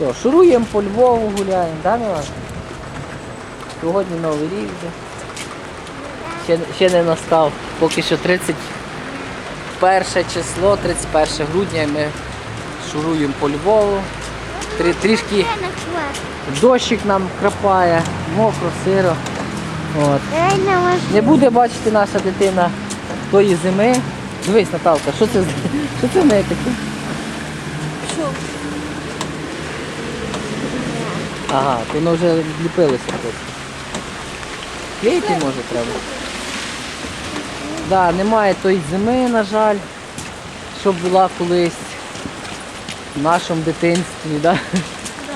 Що, шуруємо по Львову гуляємо, да, Мілан? Сьогодні новий рік вже. Ще, ще не настав. Поки що 31 число, 31 грудня ми шуруємо по Львову. Трі, трішки дощик нам крапає, мокро, сиро. От. Не буде бачити наша дитина тої зими. Дивись, Наталка, що це, що це в неї таке? Ага, то воно вже ліпилося трохи. Клейки може треба. Да, немає тої зими, на жаль, що була колись в нашому дитинстві, да?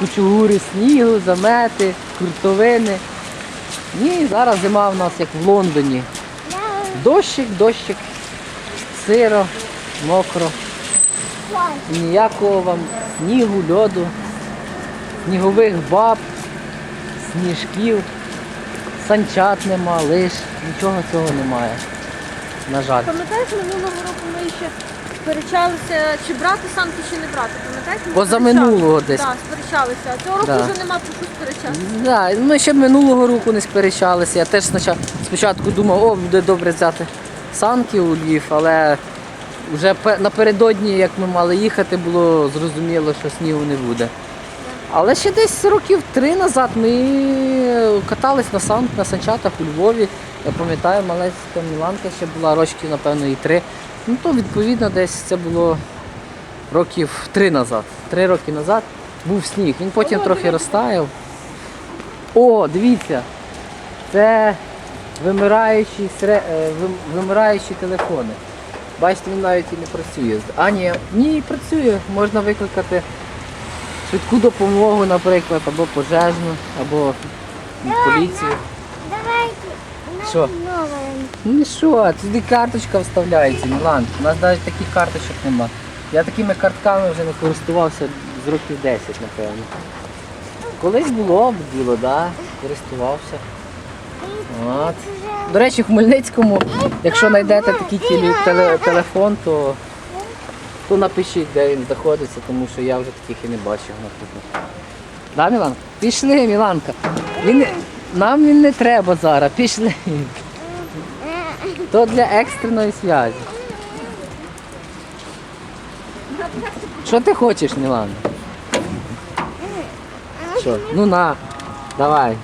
кучугури снігу, замети, куртовини. Ні, зараз зима в нас як в Лондоні. Дощик, дощик, сиро, мокро. ніякого вам снігу, льоду, снігових баб, сніжків, санчат нема, лиш, нічого цього немає. На жаль. Пам'ятаєш, минулого року ми ще сперечалися, чи брати санки, чи не брати. Пам'ятаєш? Ми Позаминулого десь. Так, сперечалися. А цього року Да. вже нема про що сперечатися. Да, ми ще минулого року не сперечалися. Я теж спочатку, спочатку думав, о, буде добре взяти санки у Львів, але вже пе- напередодні, як ми мали їхати, було зрозуміло, що снігу не буде. Але ще десь років три назад ми катались на сан, на санчатах у Львові. Я пам'ятаю, маленька Міланка ще була, рочків, напевно, і три. Ну то відповідно десь це було років три назад. Три роки назад був сніг. Він потім трохи розтаяв. О, дивіться, це вимираючі, сре- е, вимираючі телефони. Бачите, він навіть і не працює. А, ні, ні, працює. Можна викликати швидку допомогу, наприклад, або пожежну, або поліцію. Давайте. Що? Ну що, туди карточка вставляється, Мілан. У нас навіть таких карточок нема. Я такими картками вже не користувався з років 10, напевно. Колись було діло, да, користувався. От. До речі, в Хмельницькому, якщо знайдете такий теле- теле- телефон, то, то напишіть, де він знаходиться, тому що я вже таких і не бачив, наприклад. Да, Міланка? Пішли, Міланка. Він, нам він не треба зараз, пішли. То для екстреної зв'язі. Що ти хочеш, Мілана? Що? Ну на, давай.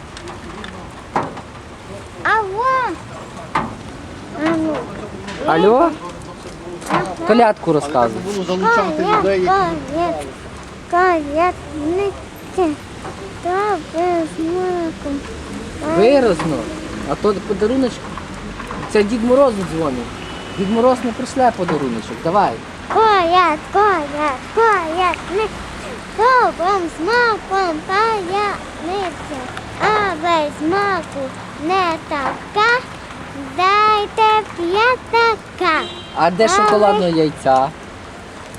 Алло. Алло? Колядку розказуй. Було залучати людей, каєт, та без молоком. Виразно. А то подаруночок. Це Дід Мороз дзвонить. Дід Мороз не прийшле подаруночок. Давай. Коят, коят, коят, ниця, Добром смаком паяниця, а без маку не така, дайте п'ятака. А де шоколадне яйця?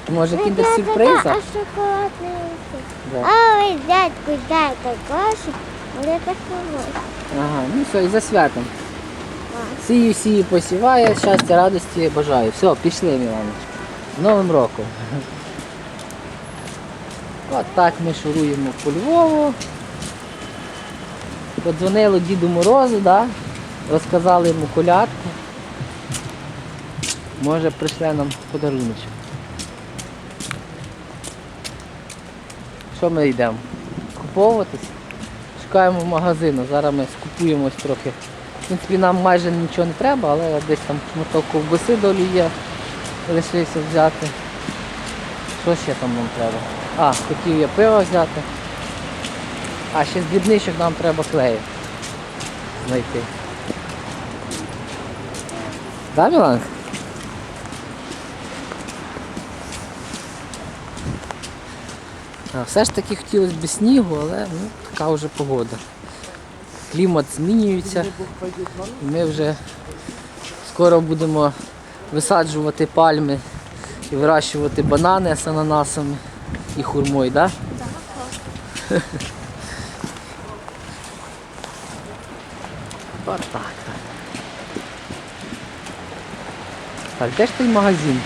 Може кіндер А сюрприза? шоколадний яйця. Да. А ось дядьку дайте кошик, але так хороший. Ага, ну все, і за святом. Сію, сію посіває, щастя, радості бажаю. Все, пішли, Міланочка. З Новим роком. От так ми шуруємо по Львову. Подзвонили Діду Морозу, да? розказали йому колядку. Може прийшли нам подаруночок. Що ми йдемо? Куповуватись? Шукаємо магазину. Зараз ми скупуємось трохи. В принципі, нам майже нічого не треба, але десь там моток ковбаси долі є. Лишився взяти. Що ще там нам треба? А, хотів я пиво взяти. А ще з дрібничок нам треба клею знайти. Да, Міланка? Все ж таки хотілося б снігу, але ну, така вже погода. Клімат змінюється. Ми вже скоро будемо висаджувати пальми і вирощувати банани з ананасами і хурмою, так? Да? Отак. Так, де ж той магазин?